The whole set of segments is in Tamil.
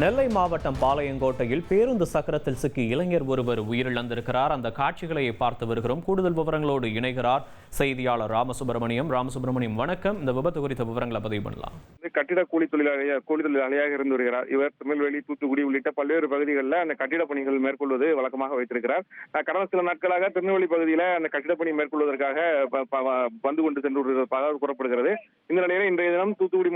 நெல்லை மாவட்டம் பாளையங்கோட்டையில் பேருந்து சக்கரத்தில் சிக்கி இளைஞர் ஒருவர் உயிரிழந்திருக்கிறார். அந்த காட்சிகளை பார்த்து வருகிறோம். கூடுதல் விவரங்களோடு இணைகிறார் செய்தியாளர் ராமசுப்பிரமணியம். ராமசுப்பிரமணியம் வணக்கம். இந்த விபத்து குறித்த விவரங்களை பதிவு பண்ணலாம். கட்டிட கூலி தொழிலாளியாக கூலி தொழிலாளியாக இருந்து வருகிறார். இவர் திருநெல்வேலி தூத்துக்குடி உள்ளிட்ட பல்வேறு பகுதிகளில் அந்த கட்டிட பணிகள் மேற்கொள்வது வழக்கமாக வைத்திருக்கிறார். கடந்த சில நாட்களாக திருநெல்வேலி பகுதியில் அந்த கட்டிட பணி மேற்கொள்வதற்காக வந்து கொண்டு சென்று வருவதாக கூறப்படுகிறது. இந்த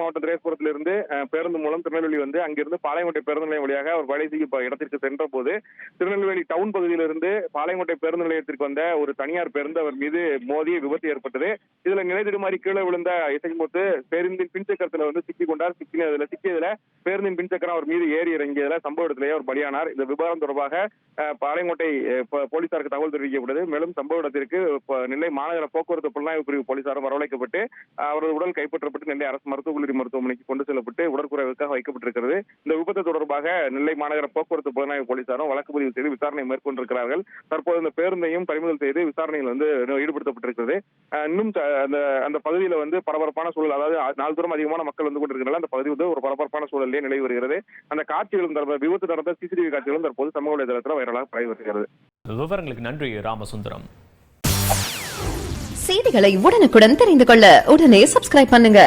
மாவட்டம் திரேஸ்புரத்திலிருந்து பேருந்து மூலம் திருநெல்வேலி வந்து அங்கிருந்து பாளையங்கோட்டை பேருந்து நிலையம் வழியாக அவர் வேலை செய்யும் இடத்திற்கு சென்ற போது திருநெல்வேலி டவுன் பகுதியிலிருந்து பாளையங்கோட்டை பேருந்து நிலையத்திற்கு வந்த ஒரு தனியார் பேருந்து அவர் மீது மோதி விபத்து ஏற்பட்டது. இதுல நிலை திடுமாறி கீழே விழுந்த இசைமுத்து பேருந்தின் பின்சக்கரத்துல வந்து சிக்கி கொண்டார். சிக்கினதுல சிக்கியதுல பேருந்தின் பின்சக்கரம் அவர் மீது ஏறி இறங்கியதுல சம்பவ இடத்திலேயே அவர் பலியானார். இந்த விவகாரம் தொடர்பாக பாளையங்கோட்டை போலீசாருக்கு தகவல் தெரிவிக்கப்பட்டது. மேலும் சம்பவ இடத்திற்கு நெல்லை மாநகர போக்குவரத்து புலனாய்வு பிரிவு போலீசாரும் வரவழைக்கப்பட்டு அவரது உடல் கைப்பற்றப்பட்டு நெல்லை அரசு மருத்துவக் கல்லூரி மருத்துவமனைக்கு கொண்டு செல்லப்பட்டு உடற்குறைவுக்காக வைக்கப்பட்டிருக்கிறது. இந்த விபத்து தொடர்பாக நெல்லை மாநகர போக்குவரத்து புலனாய்வு போலீசாரும் வழக்கு பதிவு செய்து விசாரணை மேற்கொண்டிருக்கிறார்கள். தற்போது இந்த பேருந்தையும் பறிமுதல் செய்து விசாரணையில் வந்து ஈடுபடுத்தப்பட்டிருக்கிறது. இன்னும் அந்த அந்த பகுதியில வந்து பரபரப்பான சூழல் அதாவது நாள்தோறும் அதிகமான மக்கள் வந்து கொண்டிருக்கிறார்கள் அந்த பகுதி வந்து ஒரு பரபரப்பான சூழலே நிலவி வருகிறது. அந்த காட்சிகளும் தற்போது விபத்து நடந்த சிசிடிவி காட்சிகளும் தற்போது சமூக வலைதளத்தில் வைரலாக பரவி வருகிறது. விவரங்களுக்கு நன்றி ராமசுந்தரம். செய்திகளை உடனுக்குடன் தெரிந்து கொள்ள உடனே சப்ஸ்கிரைப் பண்ணுங்க.